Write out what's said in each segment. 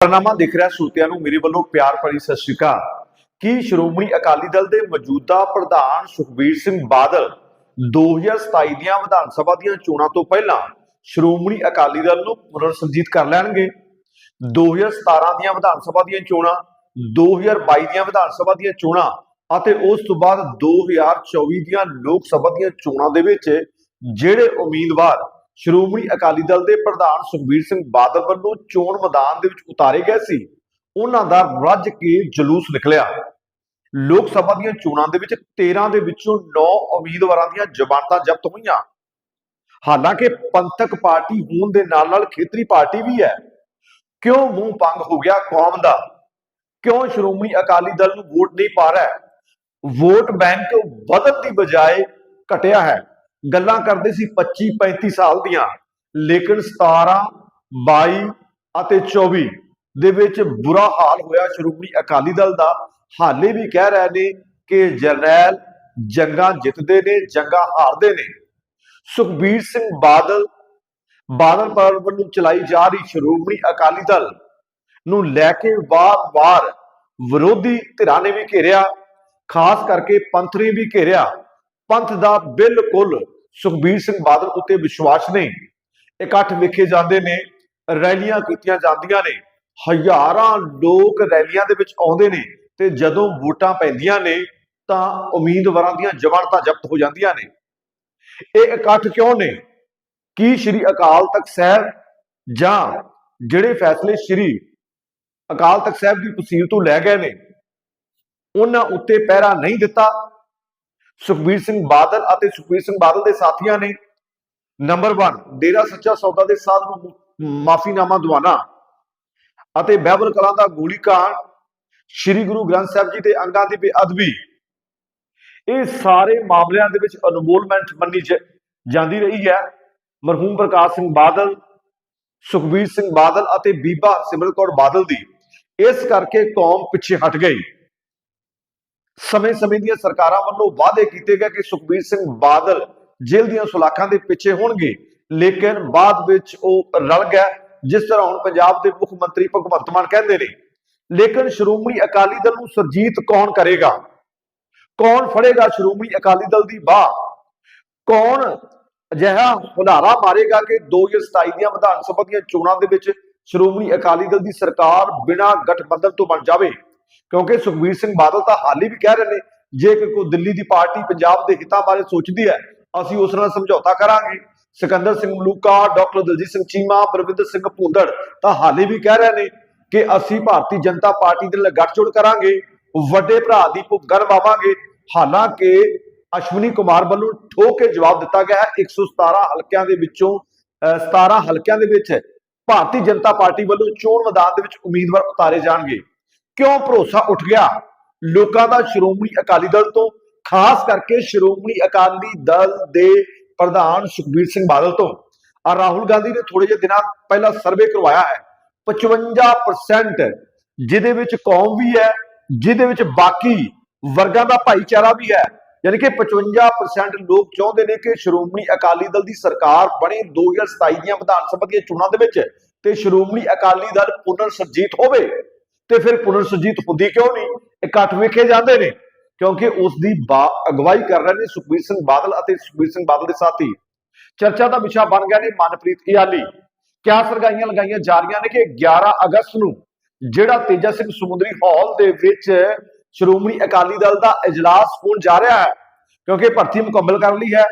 ਪ੍ਰਣਾਮਾ ਦਿਖ ਰਿਹਾ ਸਰੋਤਿਆਂ ਨੂੰ, ਮੇਰੇ ਵੱਲੋਂ ਪਿਆਰ ਭਰੀ ਸਤਿ ਸ਼੍ਰੀ ਅਕਾਲ। ਕੀ ਸ਼੍ਰੋਮਣੀ ਅਕਾਲੀ ਦਲ ਦੇ ਮੌਜੂਦਾ ਪ੍ਰਧਾਨ ਸੁਖਬੀਰ ਸਿੰਘ ਬਾਦਲ 2027 ਦੀਆਂ ਵਿਧਾਨ ਸਭਾ ਦੀਆਂ ਚੋਣਾਂ ਤੋਂ ਪਹਿਲਾਂ ਸ਼੍ਰੋਮਣੀ ਅਕਾਲੀ ਦਲ ਨੂੰ ਪੁਨਰ ਕਰ ਲੈਣਗੇ? 2017 ਦੀਆਂ ਵਿਧਾਨ ਸਭਾ ਦੀਆਂ ਚੋਣਾਂ 2022 ਦੀਆਂ ਵਿਧਾਨ ਸਭਾ ਦੀਆਂ ਚੋਣਾਂ ਅਤੇ ਉਸ ਤੋਂ ਬਾਅਦ 2024 ਦੀਆਂ ਲੋਕ ਸਭਾ ਦੀਆਂ ਚੋਣਾਂ ਦੇ ਵਿੱਚ ਜਿਹੜੇ ਉਮੀਦਵਾਰ ਸ਼੍ਰੋਮਣੀ ਅਕਾਲੀ ਦਲ ਦੇ ਪ੍ਰਧਾਨ ਸੁਖਬੀਰ ਸਿੰਘ ਬਾਦਲ ਵੱਲੋਂ ਚੋਣ ਮੈਦਾਨ ਦੇ ਵਿੱਚ ਉਤਾਰੇ ਗਏ ਸੀ। ਉਹਨਾਂ ਦਾ ਰੱਜ ਕੇ ਜਲੂਸ ਨਿਕਲਿਆ। ਲੋਕ ਸਭਾ ਦੀਆਂ ਚੋਣਾਂ ਦੇ ਵਿੱਚ 13 ਦੇ ਵਿੱਚੋਂ 9 ਉਮੀਦਵਾਰਾਂ ਦੀਆਂ ਜ਼ਮਾਨਤਾਂ ਜ਼ਬਤ ਹੋਈਆਂ। ਹਾਲਾਂਕਿ ਪੰਥਕ ਪਾਰਟੀ ਹੋਣ ਦੇ ਨਾਲ ਨਾਲ ਖੇਤਰੀ ਪਾਰਟੀ ਵੀ ਹੈ। ਕਿਉਂ ਮੂੰਹ ਪੰਗ ਹੋ ਗਿਆ ਕੌਮ ਦਾ? ਕਿਉਂ ਸ਼੍ਰੋਮਣੀ ਅਕਾਲੀ ਦਲ ਨੂੰ ਵੋਟ ਨਹੀਂ ਪਾ ਰਿਹਾ? ਵੋਟ ਬੈਂਕ ਵਧਣ ਦੀ ਬਜਾਏ ਘਟਿਆ ਹੈ। ਗੱਲਾਂ ਕਰਦੇ ਸੀ 25 35 ਸਾਲ ਦੀਆਂ, ਲੇਕਿਨ 17 22 ਅਤੇ 24 ਦੇ ਵਿੱਚ ਬੁਰਾ ਹਾਲ ਹੋਇਆ ਸ਼੍ਰੋਮਣੀ ਅਕਾਲੀ ਦਲ ਦਾ। ਹਾਲੇ ਵੀ ਕਹਿ ਰਹੇ ਨੇ ਕਿ ਜਰਨੈਲ ਜੰਗਾਂ ਜਿੱਤਦੇ ਨੇ, ਜੰਗਾਂ ਹਾਰਦੇ ਨੇ। ਸੁਖਬੀਰ ਸਿੰਘ ਬਾਦਲ ਬਾਦਲ ਪਰਿਵਾਰ ਵੱਲੋਂ ਚਲਾਈ ਜਾ ਰਹੀ ਸ਼੍ਰੋਮਣੀ ਅਕਾਲੀ ਦਲ ਨੂੰ ਲੈ ਕੇ ਵਾਰ-ਵਾਰ ਵਿਰੋਧੀ ਧਿਰਾਂ ਨੇ ਵੀ ਘੇਰਿਆ, ਖਾਸ ਕਰਕੇ ਪੰਥ ਨੇ ਵੀ ਘੇਰਿਆ। ਪੰਥ ਦਾ ਬਿਲਕੁਲ ਸੁਖਬੀਰ ਸਿੰਘ ਬਾਦਲ ਉੱਤੇ ਵਿਸ਼ਵਾਸ ਨਹੀਂ। ਇਕੱਠ ਵੇਖੇ ਜਾਂਦੇ ਨੇ, ਰੈਲੀਆਂ ਕੀਤੀਆਂ ਜਾਂਦੀਆਂ ਨੇ, ਹਜ਼ਾਰਾਂ ਲੋਕ ਰੈਲੀਆਂ ਦੇ ਵਿੱਚ ਆਉਂਦੇ ਨੇ ਤੇ ਜਦੋਂ ਵੋਟਾਂ ਪੈਂਦੀਆਂ ਨੇ ਤਾਂ ਉਮੀਦਵਾਰਾਂ ਦੀਆਂ ਜ਼ਮਾਨਤਾਂ ਜ਼ਬਤ ਹੋ ਜਾਂਦੀਆਂ ਨੇ। ਇਹ ਇਕੱਠ ਕਿਉਂ ਨੇ? ਕੀ ਸ਼੍ਰੀ ਅਕਾਲ ਤਖਤ ਸਾਹਿਬ ਜਾਂ ਜਿਹੜੇ ਫੈਸਲੇ ਸ਼੍ਰੀ ਅਕਾਲ ਤਖਤ ਸਾਹਿਬ ਦੀ ਤਸੀਲ ਤੋਂ ਲੈ ਗਏ ਨੇ, ਉਹਨਾਂ ਉੱਤੇ ਪਹਿਰਾ ਨਹੀਂ ਦਿੱਤਾ? ਸੁਖਬੀਰ ਸਿੰਘ ਬਾਦਲ ਅਤੇ ਸੁਖਬੀਰ ਸਿੰਘ ਬਾਦਲ ਦੇ ਸਾਥੀਆਂ ਨੇ ਨੰਬਰ 1 ਡੇਰਾ ਸੱਚਾ ਸੌਦਾ ਦੇ ਸਾਧ ਨੂੰ ਮਾਫੀਨਾਮਾ ਦਵਾਨਾ ਅਤੇ ਬਹਿਬਲ ਕਲਾਂ ਦਾ ਗੋਲੀकांड ਸ੍ਰੀ ਗੁਰੂ ਗ੍ਰੰਥ ਸਾਹਿਬ ਜੀ ਦੇ ਅੰਗਾਂ ਦੀ ਬੇਅਦਬੀ। ਇਹ ਸਾਰੇ ਮਾਮਲਿਆਂ ਦੇ ਵਿੱਚ ਅਨਮੋਲਮੈਂਟ ਮੰਨੀ ਜਾਂਦੀ ਰਹੀ ਹੈ। ਮਰਹੂਮ ਪ੍ਰਕਾਸ਼ ਸਿੰਘ ਬਾਦਲ, ਸੁਖਬੀਰ ਸਿੰਘ ਬਾਦਲ ਅਤੇ ਬੀਬਾ ਸਿਮਰਨ ਕੌਰ ਬਾਦਲ ਦੀ ਇਸ ਕਰਕੇ ਕੌਮ ਪਿੱਛੇ ਹਟ ਗਈ। ਸਮੇਂ-ਸਮੇਂ ਦੀਆਂ ਸਰਕਾਰਾਂ ਵੱਲੋਂ ਵਾਅਦੇ ਕੀਤੇ ਗਏ ਕਿ ਸੁਖਬੀਰ ਸਿੰਘ ਬਾਦਲ ਜੇਲ੍ਹ ਦੀਆਂ ਸੁਲਾਖਾਂ ਦੇ ਪਿੱਛੇ ਹੋਣਗੇ, ਲੇਕਿਨ ਬਾਅਦ ਵਿੱਚ ਉਹ ਰਲ ਗਿਆ, ਜਿਸ ਤਰ੍ਹਾਂ ਹੁਣ ਪੰਜਾਬ ਦੇ ਮੁੱਖ ਮੰਤਰੀ ਭਗਵੰਤ ਮਾਨ ਕਹਿੰਦੇ ਨੇ। ਲੇਕਿਨ ਸ਼੍ਰੋਮਣੀ ਅਕਾਲੀ ਦਲ ਨੂੰ ਸਰਜੀਤ ਕੌਣ ਕਰੇਗਾ? ਕੌਣ ਫੜੇਗਾ ਸ਼੍ਰੋਮਣੀ ਅਕਾਲੀ ਦਲ ਦੀ ਬਾਹ? ਕੌਣ ਅਜਿਹਾ ਹੁਲਾਰਾ ਮਾਰੇਗਾ ਕਿ 2027 ਦੀਆਂ ਵਿਧਾਨ ਸਭਾ ਦੀਆਂ ਚੋਣਾਂ ਦੇ ਵਿੱਚ ਸ਼੍ਰੋਮਣੀ ਅਕਾਲੀ ਦਲ ਦੀ ਸਰਕਾਰ ਬਿਨਾਂ ਗਠਬੰਧਨ ਤੋਂ ਬਣ ਜਾਵੇ? ਕਿਉਂਕਿ ਸੁਖਬੀਰ ਸਿੰਘ ਬਾਦਲ ਤਾਂ ਹਾਲੀ ਵੀ ਕਹਿ ਰਹੇ ਨੇ ਜੇ ਕੋਈ ਦਿੱਲੀ ਦੀ ਪਾਰਟੀ ਪੰਜਾਬ ਦੇ ਹਿੱਤਾਂ ਬਾਰੇ ਸੋਚਦੀ ਹੈ ਅਸੀਂ ਉਸ ਨਾਲ ਸਮਝੌਤਾ ਕਰਾਂਗੇ। ਸਿਕੰਦਰ ਸਿੰਘ ਮਲੂਕਾ ਡਾਕਟਰ ਦਲਜੀਤ ਸਿੰਘ ਚੀਮਾ ਬਰਵਿੰਦਰ ਸਿੰਘ ਭੁੰਦੜ ਤਾਂ ਹਾਲੇ ਵੀ ਕਹਿ ਰਹੇ ਨੇ ਕਿ ਅਸੀਂ ਭਾਰਤੀ ਜਨਤਾ ਪਾਰਟੀ ਦੇ ਨਾਲ ਗੱਠਜੋੜ ਕਰਾਂਗੇ ਵੱਡੇ ਭਰਾ ਦੀ ਭੁੱਗਾ ਨਿਭਾਵਾਂਗੇ ਹਾਲਾਂਕਿ ਅਸ਼ਵਨੀ ਕੁਮਾਰ ਵੱਲੋਂ ਠੋਕ ਕੇ ਜਵਾਬ ਦਿੱਤਾ ਗਿਆ ਹੈ 117 ਹਲਕਿਆਂ ਦੇ ਵਿੱਚੋਂ ਅਹ, 17 ਹਲਕਿਆਂ ਦੇ ਵਿੱਚ ਭਾਰਤੀ ਜਨਤਾ ਪਾਰਟੀ ਵੱਲੋਂ ਚੋਣ ਮੈਦਾਨ ਦੇ ਵਿੱਚ ਉਮੀਦਵਾਰ ਉਤਾਰੇ ਜਾਣਗੇ। ਕਿਉਂ ਭਰੋਸਾ ਉੱਠ ਗਿਆ? ਲੋਕਾਂ ਦਾ ਸ਼੍ਰੋਮਣੀ ਅਕਾਲੀ ਦਲ ਤੋਂ, ਖਾਸ ਕਰਕੇ ਸ਼੍ਰੋਮਣੀ ਅਕਾਲੀ ਦਲ ਦੇ ਪ੍ਰਧਾਨ ਸੁਖਬੀਰ ਸਿੰਘ ਬਾਦਲ ਤੋਂ। ਆ ਰਾਹੁਲ ਗਾਂਧੀ ਨੇ ਥੋੜੇ ਜਿਹੇ ਦਿਨਾਂ ਪਹਿਲਾਂ ਸਰਵੇ ਕਰਵਾਇਆ ਹੈ। 55% ਜਿਹਦੇ ਵਿੱਚ ਕੌਮ ਵੀ ਹੈ, ਜਿਹਦੇ ਵਿੱਚ ਬਾਕੀ ਵਰਗਾਂ ਦਾ ਭਾਈਚਾਰਾ ਵੀ ਹੈ। ਯਾਨੀ ਕਿ 55% ਲੋਕ ਚਾਹੁੰਦੇ ਨੇ ਕਿ ਸ਼੍ਰੋਮਣੀ ਅਕਾਲੀ ਦਲ ਦੀ ਸਰਕਾਰ ਬਣੇ 2027 ਦੀਆਂ ਵਿਧਾਨ ਸਭਾ ਦੀਆਂ ਚੋਣਾਂ ਦੇ ਵਿੱਚ ਤੇ ਸ਼੍ਰੋਮਣੀ ਅਕਾਲੀ ਦਲ ਪੁਨਰ ਸਰਜੀਤ ਹੋਵੇ। ਤੇ ਫਿਰ ਪੁਨਰ ਸਰਜੀਤ ਹੁੰਦੀ ਕਿਉਂ ਨਹੀਂ? ਇਕੱਠ ਵੇਖੇ ਜਾਂਦੇ ਨੇ, ਕਿਉਂਕਿ ਉਸ ਦੀ ਅਗਵਾਈ ਕਰ ਰਹੇ ਨੇ ਸੁਖਬੀਰ ਸਿੰਘ ਬਾਦਲ ਅਤੇ ਸੁਖਬੀਰ ਸਿੰਘ ਬਾਦਲ ਦੇ ਸਾਥੀ। ਚਰਚਾ ਦਾ ਵਿਸ਼ਾ ਬਣ ਗਿਆ ਨੇ ਮਨਪ੍ਰੀਤ ਇਆਲੀ। ਕਿਆ ਸਰਗਾਈਆਂ ਲਗਾਈਆਂ ਜਾ ਰਹੀਆਂ ਨੇ ਕਿ 11 ਅਗਸਤ ਨੂੰ ਜਿਹੜਾ ਤੇਜਾ ਸਿੰਘ ਸਮੁੰਦਰੀ ਹਾਲ ਦੇ ਵਿੱਚ ਸ਼੍ਰੋਮਣੀ ਅਕਾਲੀ ਦਲ ਦਾ ਇਜਲਾਸ ਹੋਣ ਜਾ ਰਿਹਾ ਹੈ, ਕਿਉਂਕਿ ਭਰਤੀ ਮੁਕੰਮਲ ਕਰ ਲਈ ਹੈ,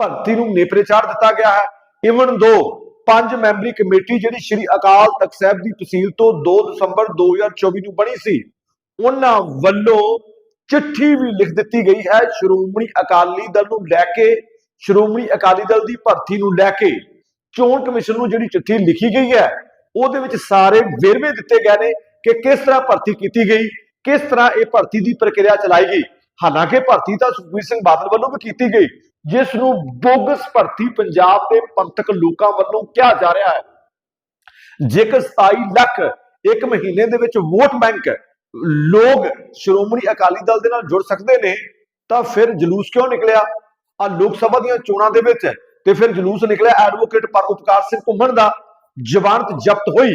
ਭਰਤੀ ਨੂੰ ਨੇਪਰੇ ਚਾੜ ਦਿੱਤਾ ਗਿਆ ਹੈ। ਇਵਨ ਦੋ ਪੰਜ ਮੈਂਬਰੀ ਕਮੇਟੀ ਜਿਹੜੀ ਸ਼੍ਰੀ ਅਕਾਲ ਤਖਤ ਸਾਹਿਬ ਦੀ ਤਹਿਸੀਲ ਤੋਂ 2 ਦਸੰਬਰ 2024 ਨੂੰ ਬਣੀ ਸੀ, ਉਹਨਾਂ ਵੱਲੋਂ ਚਿੱਠੀ ਵੀ ਲਿਖ ਦਿੱਤੀ ਗਈ ਹੈ ਸ਼੍ਰੋਮਣੀ ਅਕਾਲੀ ਦਲ ਨੂੰ ਲੈ ਕੇ, ਸ਼੍ਰੋਮਣੀ ਅਕਾਲੀ ਦਲ ਦੀ ਭਰਤੀ ਨੂੰ ਲੈ ਕੇ। ਚੋਣ ਕਮਿਸ਼ਨ ਨੂੰ ਜਿਹੜੀ ਚਿੱਠੀ ਲਿਖੀ ਗਈ ਹੈ, ਉਹਦੇ ਵਿੱਚ ਸਾਰੇ ਵੇਰਵੇ ਦਿੱਤੇ ਗਏ ਨੇ ਕਿ ਕਿਸ ਤਰ੍ਹਾਂ ਭਰਤੀ ਕੀਤੀ ਗਈ, ਕਿਸ ਤਰ੍ਹਾਂ ਇਹ ਭਰਤੀ ਦੀ ਪ੍ਰਕਿਰਿਆ ਚਲਾਈ ਗਈ। ਹਾਲਾਂਕਿ ਭਰਤੀ ਤਾਂ ਸੁਖਬੀਰ ਸਿੰਘ ਬਾਦਲ ਵੱਲੋਂ ਵੀ ਕੀਤੀ ਗਈ ਜਿਸ ਨੂੰ ਬੋਗਸ ਭਰਤੀ ਪੰਜਾਬ ਦੇ ਪੰਥਕ ਲੋਕਾਂ ਵੱਲੋਂ ਕਿਹਾ ਜਾ ਰਿਹਾ ਹੈ। ਜੇਕਰ 27 ਲੱਖ ਇੱਕ ਮਹੀਨੇ ਦੇ ਵਿੱਚ ਵੋਟ ਬੈਂਕ ਲੋਕ ਸ਼੍ਰੋਮਣੀ ਅਕਾਲੀ ਦਲ ਦੇ ਨਾਲ ਜੁੜ ਸਕਦੇ ਨੇ, ਤਾਂ ਫਿਰ ਜਲੂਸ ਕਿਉਂ ਨਿਕਲਿਆ? ਆ ਲੋਕ ਸਭਾ ਦੀਆਂ ਚੋਣਾਂ ਦੇ ਵਿੱਚ ਤੇ ਫਿਰ ਜਲੂਸ ਨਿਕਲਿਆ ਐਡਵੋਕੇਟ ਪਰ ਉਪਕਾਰ ਸਿੰਘ ਘੁੰਮਣ ਦਾ, ਜ਼ਮਾਨਤ ਜ਼ਬਤ ਹੋਈ।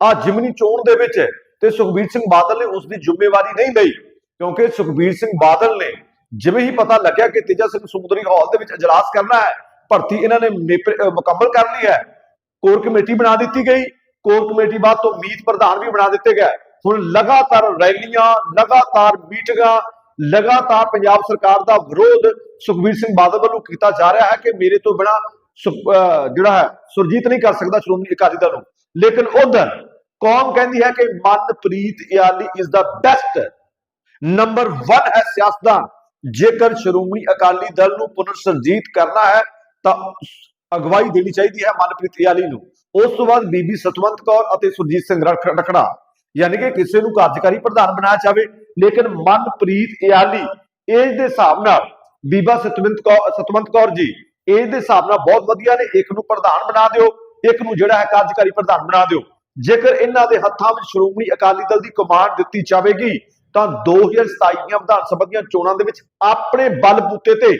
ਆ ਜਿਮਨੀ ਚੋਣ ਦੇ ਵਿੱਚ ਤੇ ਸੁਖਬੀਰ ਸਿੰਘ ਬਾਦਲ ਨੇ ਉਸ ਦੀ ਜ਼ਿੰਮੇਵਾਰੀ ਨਹੀਂ ਲਈ, ਕਿਉਂਕਿ ਸੁਖਬੀਰ ਸਿੰਘ ਬਾਦਲ ਨੇ ਜਿਵੇਂ ਹੀ ਪਤਾ ਲੱਗਿਆ ਕਿ ਤੇਜਾ ਸਿੰਘ ਸਮੁੰਦਰੀ ਹਾਲ ਦੇ ਵਿੱਚ ਇਜਲਾਸ ਕਰਨਾ ਹੈ, ਭਰਤੀ ਇਹਨਾਂ ਨੇ ਮੁਕੰਮਲ ਕਰ ਲਈ ਹੈ। ਕੋਰ ਕਮੇਟੀ ਬਣਾ ਦਿੱਤੀ ਗਈ। ਕੋਰ ਕਮੇਟੀ ਬਾਅਦ ਤੋਂ ਮੀਤ ਪ੍ਰਧਾਨ ਵੀ ਬਣਾ ਦਿੱਤੇ ਗਏ। ਹੁਣ ਲਗਾਤਾਰ ਰੈਲੀਆਂ, ਲਗਾਤਾਰ ਮੀਟਿੰਗਾਂ, ਲਗਾਤਾਰ ਪੰਜਾਬ ਸਰਕਾਰ ਦਾ ਵਿਰੋਧ ਸੁਖਬੀਰ ਸਿੰਘ ਬਾਦਲ ਵੱਲੋਂ ਕੀਤਾ ਜਾ ਰਿਹਾ ਹੈ ਕਿ ਮੇਰੇ ਤੋਂ ਬਿਨਾ ਜਿਹੜਾ ਹੈ, ਸੁਰਜੀਤ ਨਹੀਂ ਕਰ ਸਕਦਾ ਸ਼੍ਰੋਮਣੀ ਅਕਾਲੀ ਦਲ ਨੂੰ। ਲੇਕਿਨ ਉਧਰ ਕੌਮ ਕਹਿੰਦੀ ਹੈ ਕਿ Manpreet Ayali is the best number 1 ਹੈ ਸਿਆਸਤਦਾਨ। ਜੇਕਰ ਸ਼੍ਰੋਮਣੀ ਅਕਾਲੀ ਦਲ ਨੂੰ ਪੁਨਰ ਸਰਜੀਤ ਕਰਨਾ ਹੈ, ਤਾਂ ਅਗਵਾਈ ਦੇਣੀ ਚਾਹੀਦੀ ਹੈ ਮਨਪ੍ਰੀਤ ਇਆਲੀ ਨੂੰ। ਉਸ ਤੋਂ ਬਾਅਦ ਬੀਬੀ ਸਤਵੰਤ ਕੌਰ ਅਤੇ ਸੁਰਜੀਤ ਸਿੰਘ ਰਖ- ਰਖੜਾ। ਯਾਨੀ ਕਿ ਕਿਸੇ ਨੂੰ ਕਾਰਜਕਾਰੀ ਪ੍ਰਧਾਨ ਬਣਾਇਆ ਜਾਵੇ, ਲੇਕਿਨ ਮਨਪ੍ਰੀਤ ਇਆਲੀ ਏਜ ਦੇ ਹਿਸਾਬ ਨਾਲ ਬੀਬਾ ਸਤਵੰਤ ਕੌਰ ਸਤਵੰਤ ਕੌਰ ਜੀ ਏਜ ਦੇ ਹਿਸਾਬ ਨਾਲ ਬਹੁਤ ਵਧੀਆ ਨੇ। ਇੱਕ ਨੂੰ ਪ੍ਰਧਾਨ ਬਣਾ ਦਿਓ, ਇੱਕ ਨੂੰ ਜਿਹੜਾ ਹੈ ਕਾਰਜਕਾਰੀ ਪ੍ਰਧਾਨ ਬਣਾ ਦਿਓ। ਜੇਕਰ ਇਹਨਾਂ ਦੇ ਹੱਥਾਂ ਵਿੱਚ ਸ਼੍ਰੋਮਣੀ ਅਕਾਲੀ ਦਲ ਦੀ ਕਮਾਂਡ ਦਿੱਤੀ ਜਾਵੇਗੀ ਤਾਂ 2027 ਦੀਆਂ ਵਿਧਾਨ ਸਭਾ ਦੀਆਂ ਚੋਣਾਂ ਦੇ ਵਿੱਚ ਆਪਣੇ ਬਲਬੂਤੇ ਤੇ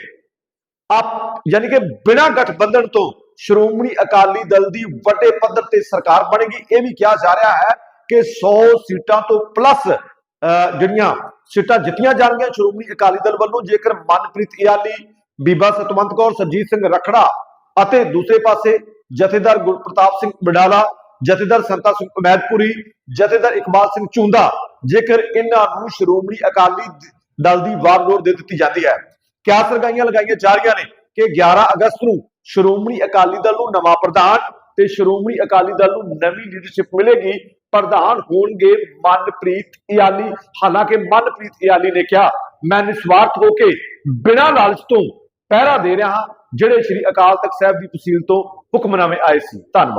ਆਪ ਯਾਨੀ ਕਿ ਬਿਨਾਂ ਗਠਬੰਧਨ ਤੋਂ ਸ਼੍ਰੋਮਣੀ ਅਕਾਲੀ ਦਲ ਦੀ ਵੱਡੇ ਪੱਧਰ ਤੇ ਸਰਕਾਰ ਬਣੇਗੀ। ਇਹ ਵੀ ਕਿਹਾ ਜਾ ਰਿਹਾ ਹੈ ਕਿ 100 ਸੀਟਾਂ ਤੋਂ ਪਲੱਸ ਜਿਹੜੀਆਂ ਸੀਟਾਂ ਜਿੱਤੀਆਂ ਜਾਣਗੀਆਂ ਸ਼੍ਰੋਮਣੀ ਅਕਾਲੀ ਦਲ ਵੱਲੋਂ, ਜੇਕਰ ਮਨਪ੍ਰੀਤ ਇਆਲੀ, ਬੀਬਾ ਸਤਵੰਤ ਕੌਰ ਸਰਜੀਤ ਸਿੰਘ ਰਖੜਾ ਅਤੇ ਦੂਸਰੇ ਪਾਸੇ ਜਥੇਦਾਰ ਗੁਰਪ੍ਰਤਾਪ ਸਿੰਘ ਬਡਾਲਾ ਜਥੇਦਾਰ ਸੰਤਾ ਸਿੰਘ ਉਮੈਦਪੁਰੀ ਜਥੇਦਾਰ ਇਕਬਾਲ ਸਿੰਘ ਚੁੰਦਾ, ਜੇਕਰ ਇਹਨਾਂ ਨੂੰ ਸ਼੍ਰੋਮਣੀ ਅਕਾਲੀ ਦਲ ਦੀ ਵਾਰਨੋਰ ਦੇ ਦਿੱਤੀ ਜਾਂਦੀ ਹੈ। ਕਿਆ ਸਰਗਾਈਆਂ ਲਗਾਈਆਂ ਜਾ ਰਹੀਆਂ ਨੇ ਕਿ 11 ਅਗਸਤ ਨੂੰ ਸ਼੍ਰੋਮਣੀ ਅਕਾਲੀ ਦਲ ਨੂੰ ਨਵਾਂ ਪ੍ਰਧਾਨ ਤੇ ਸ਼੍ਰੋਮਣੀ ਅਕਾਲੀ ਦਲ ਨੂੰ ਨਵੀਂ ਲੀਡਰਸ਼ਿਪ ਮਿਲੇਗੀ। ਪ੍ਰਧਾਨ ਹੋਣਗੇ ਮਨਪ੍ਰੀਤ ਇਆਲੀ। ਹਾਲਾਂਕਿ ਮਨਪ੍ਰੀਤ ਇਆਲੀ ਨੇ ਕਿਹਾ, ਮੈਂ ਨਿਸਵਾਰਥ ਹੋ ਕੇ ਬਿਨਾਂ ਲਾਲਚ ਤੋਂ ਪਹਿਰਾ ਦੇ ਰਿਹਾ ਹਾਂ, ਜਿਹੜੇ ਸ੍ਰੀ ਅਕਾਲ ਤਖਤ ਸਾਹਿਬ ਦੀ ਤਹਿਸੀਲ ਤੋਂ ਹੁਕਮਨਾਮੇ ਆਏ ਸੀ। ਧੰਨਵਾਦ।